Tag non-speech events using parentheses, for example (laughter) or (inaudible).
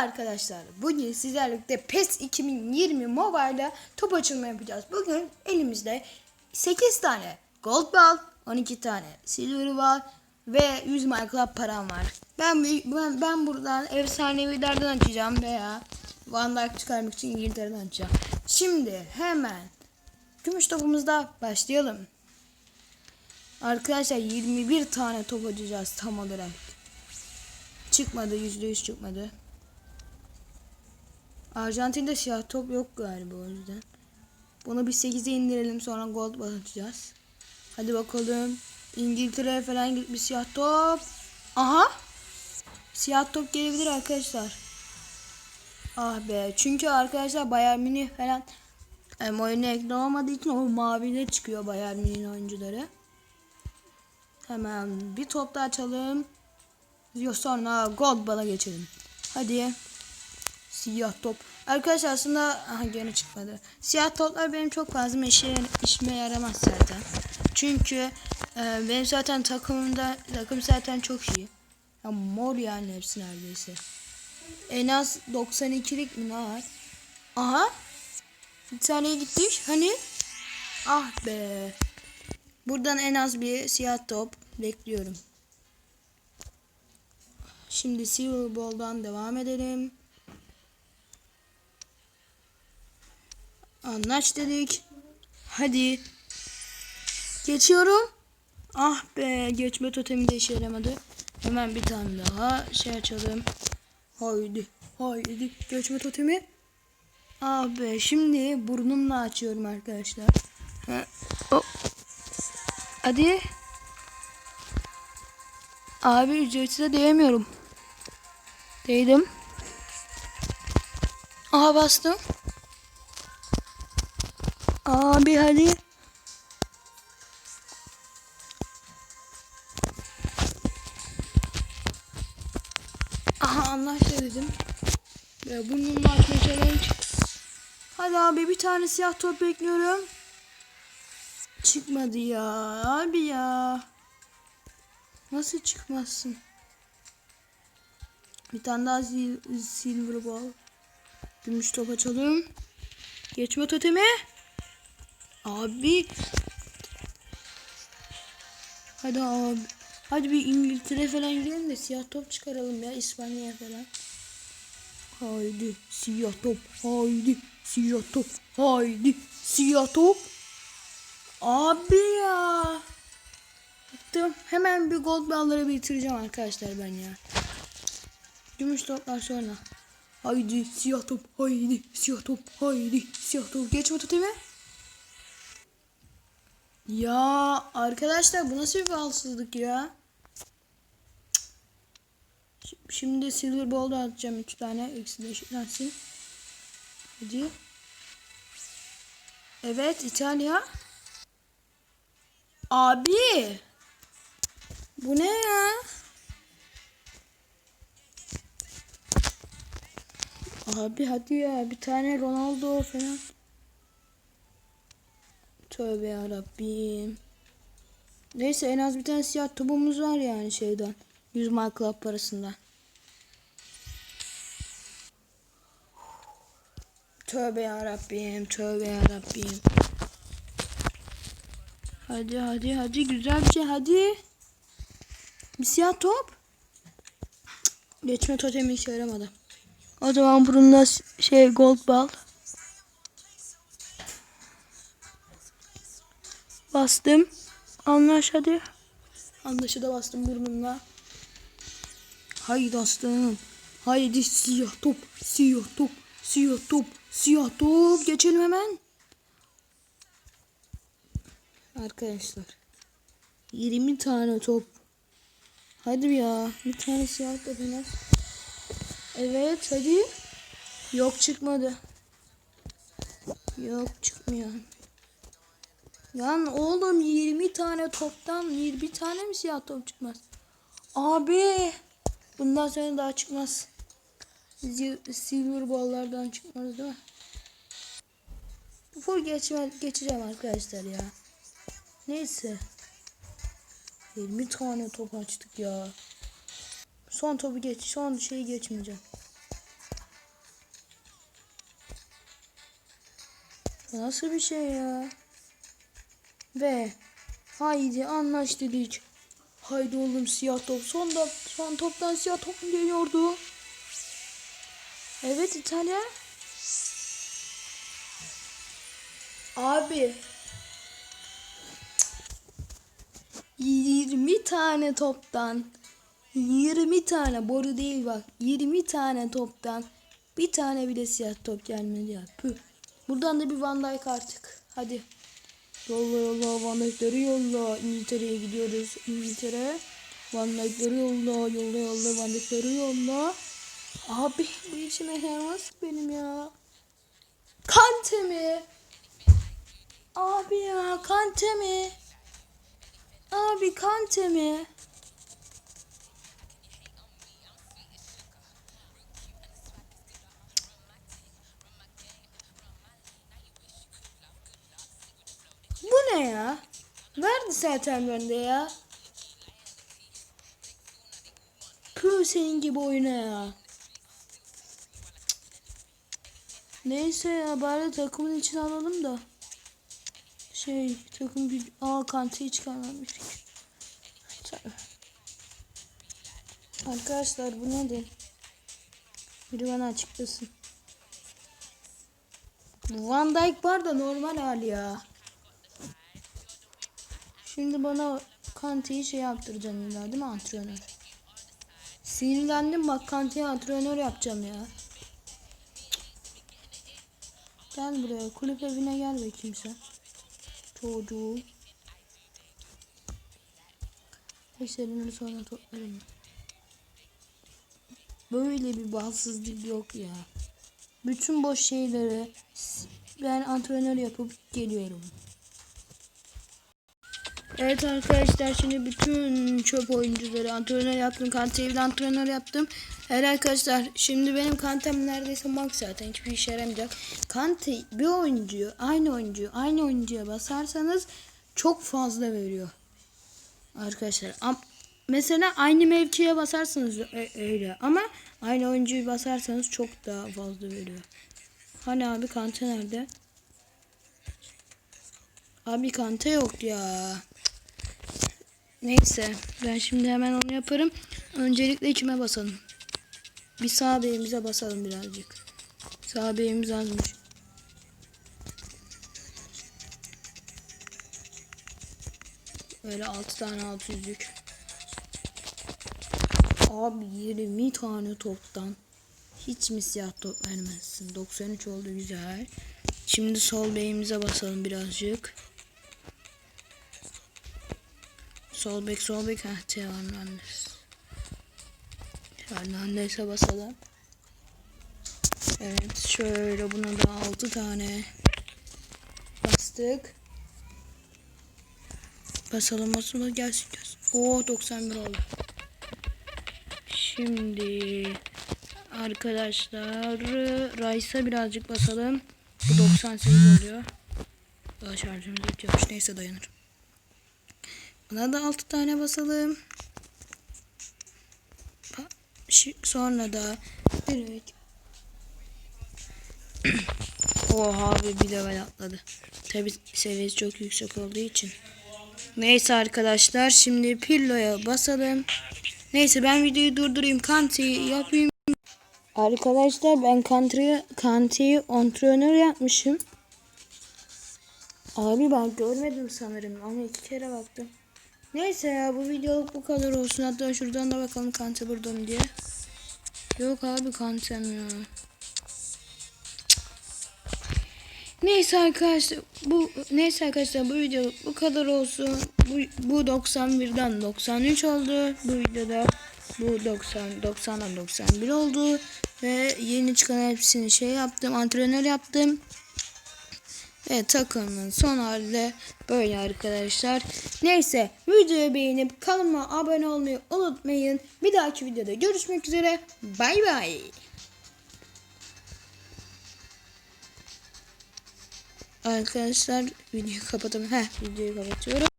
arkadaşlar. Bugün sizlerle birlikte PES 2020 Mobile'da top açılma yapacağız. Bugün elimizde 8 tane Gold Ball, 12 tane Silver Ball ve 100 Minecraft param var. Ben, ben, ben buradan efsanevilerden açacağım veya Van Dijk çıkarmak için İngiltere'den açacağım. Şimdi hemen gümüş topumuzda başlayalım. Arkadaşlar 21 tane top açacağız tam olarak. Çıkmadı yüzde yüz çıkmadı. Arjantin'de siyah top yok galiba o yüzden. Bunu bir 8'e indirelim sonra gold basacağız. Hadi bakalım. İngiltere falan bir siyah top. Aha. Siyah top gelebilir arkadaşlar. Ah be. Çünkü arkadaşlar Bayern Münih falan hem ekli olmadığı için o maviyle çıkıyor Bayern Münih'in oyuncuları. Hemen bir top daha açalım. Sonra gold bala geçelim. Hadi. Siyah top. Arkadaşlar aslında aha gene çıkmadı. Siyah toplar benim çok fazla işe, işime yaramaz zaten. Çünkü e, benim zaten takımımda takım zaten çok iyi. Ya mor yani hepsi neredeyse. En az 92'lik mi ne var? Aha. Bir taneye gittik. Hani? Ah be. Buradan en az bir siyah top bekliyorum. Şimdi Silver Ball'dan devam edelim. Anlaş dedik. Hadi. Geçiyorum. Ah be geçme totemi de işe yaramadı. Hemen bir tane daha şey açalım. Haydi. Haydi. Geçme totemi. Ah be şimdi burnumla açıyorum arkadaşlar. Ha. Oh. Hadi. Abi ücretsiz değemiyorum. Değdim. Aha bastım. Abi hadi. Aha anlaşıldı dedim. Ve burnumla açma challenge. Hadi abi bir tane siyah top bekliyorum. Çıkmadı ya abi ya. Nasıl çıkmazsın? Bir tane daha sil silver ball. Gümüş top açalım. Geçme totemi. Abi. Hadi abi. Hadi bir İngiltere falan gidelim de siyah top çıkaralım ya İspanya falan. Haydi siyah top. Haydi siyah top. Haydi siyah top. Abi ya. Bıktım. Hemen bir gold balları bitireceğim arkadaşlar ben ya. Gümüş toplar sonra. Haydi siyah top. Haydi siyah top. Haydi siyah top. Geçme totemi. Ya arkadaşlar bu nasıl bir balsızlık ya? Şimdi silver ball atacağım 3 tane. Eksi de eşitlensin. Hadi. Evet İtalya. Abi. Bu ne ya? Abi hadi ya bir tane Ronaldo falan. Tövbe yarabbim. Neyse en az bir tane siyah topumuz var yani şeyden. 100 mark club parasından. Tövbe yarabbim, tövbe yarabbim. Hadi hadi hadi güzel bir şey hadi. Bir siyah top. Geçme totemi işe yaramadı. O zaman bununla şey gold ball. Bastım. Anlaş hadi. Anlaşı da bastım burnumla. Haydi aslanım. Haydi siyah top. Siyah top. Siyah top. Siyah top. Geçelim hemen. Arkadaşlar. 20 tane top. Hadi ya. Bir tane siyah top az. Evet hadi. Yok çıkmadı. Yok çıkmıyor. Lan oğlum 20 tane toptan 20 tane mi siyah top çıkmaz? Abi bundan sonra daha çıkmaz. Silver ballardan çıkmaz değil mi? Full geçme, geçeceğim arkadaşlar ya. Neyse. 20 tane top açtık ya. Son topu geç, son şeyi geçmeyeceğim. Nasıl bir şey ya? Ve haydi anlaş dedik. Haydi oğlum siyah top. Son, da, son toptan siyah top mu geliyordu? Evet İtalya. Abi. 20 tane toptan 20 tane boru değil bak 20 tane toptan bir tane bile siyah top gelmedi ya. Püh. Buradan da bir Van Dijk artık. Hadi. Yolla yolla Van Dijk'leri yolla. İngiltere'ye gidiyoruz. İngiltere. Van Dijk'leri yolla. Yolla yolla Van Dijk'leri yolla. Abi bu içime yaramaz benim ya. Kante mi? Abi ya Kante mi? Abi Kante mi? Bu ne ya? Verdi zaten bende ya. Püh senin gibi oyuna ya. Neyse ya bari takımın içine alalım da. Şey takım bir... Aa kantiyi çıkarmamıştık. Tabii. Arkadaşlar bu nedir? Biri bana açıklasın. Van Dijk var da normal hali ya. Şimdi bana Kante'yi şey yaptıracaksın illa değil mi antrenör? Sinirlendim bak Kante'yi antrenör yapacağım ya. Gel buraya kulüp evine gel bakayım sen. Çocuğu. Eşlerini sonra toplarım. Böyle bir bağımsızlık yok ya. Bütün boş şeyleri ben antrenör yapıp geliyorum. Evet arkadaşlar şimdi bütün çöp oyuncuları antrenör yaptım. Kante'yi de antrenör yaptım. Evet arkadaşlar şimdi benim Kante'm neredeyse max zaten hiçbir işe yaramayacak. Kante bir oyuncuyu aynı oyuncuyu aynı oyuncuya basarsanız çok fazla veriyor. Arkadaşlar mesela aynı mevkiye basarsanız öyle ama aynı oyuncuyu basarsanız çok daha fazla veriyor. Hani abi Kante nerede? Abi Kante yok ya. Neyse ben şimdi hemen onu yaparım. Öncelikle kime basalım? Bir sağ beyimize basalım birazcık. Sağ beyimiz azmış. Böyle 6 tane 600'lük. Abi 20 tane toptan hiç mi siyah top vermezsin? 93 oldu güzel. Şimdi sol beyimize basalım birazcık. Sol bek sol bek. Heh Teo Hernandez. Hernandez'e basalım. Evet şöyle buna da 6 tane bastık. Basalım basalım gelsin gelsin. Oo 91 oldu. Şimdi arkadaşlar Rice'a birazcık basalım. Bu 98 oluyor. Daha şarjımız bitiyormuş. Neyse dayanır. Buna da 6 tane basalım. Sonra da direkt (clears throat) Oha abi bir level atladı. Tabi seviyesi çok yüksek olduğu için. Neyse arkadaşlar şimdi Pillo'ya basalım. Neyse ben videoyu durdurayım. Kanti'yi yapayım. Arkadaşlar ben Kanti'yi Kanti'yi antrenör yapmışım. Abi ben görmedim sanırım ama iki kere baktım. Neyse ya bu videoluk bu kadar olsun. Hatta şuradan da bakalım Kante burada mı diye. Yok abi Kante'm ya. Neyse arkadaşlar bu neyse arkadaşlar bu video bu kadar olsun. Bu, bu 91'den 93 oldu. Bu videoda bu 90 90'dan 91 oldu ve yeni çıkan hepsini şey yaptım. Antrenör yaptım. Ve takımın son hali de böyle arkadaşlar. Neyse videoyu beğenip kanalıma abone olmayı unutmayın. Bir dahaki videoda görüşmek üzere. Bay bay. Arkadaşlar videoyu kapatalım. Heh videoyu kapatıyorum.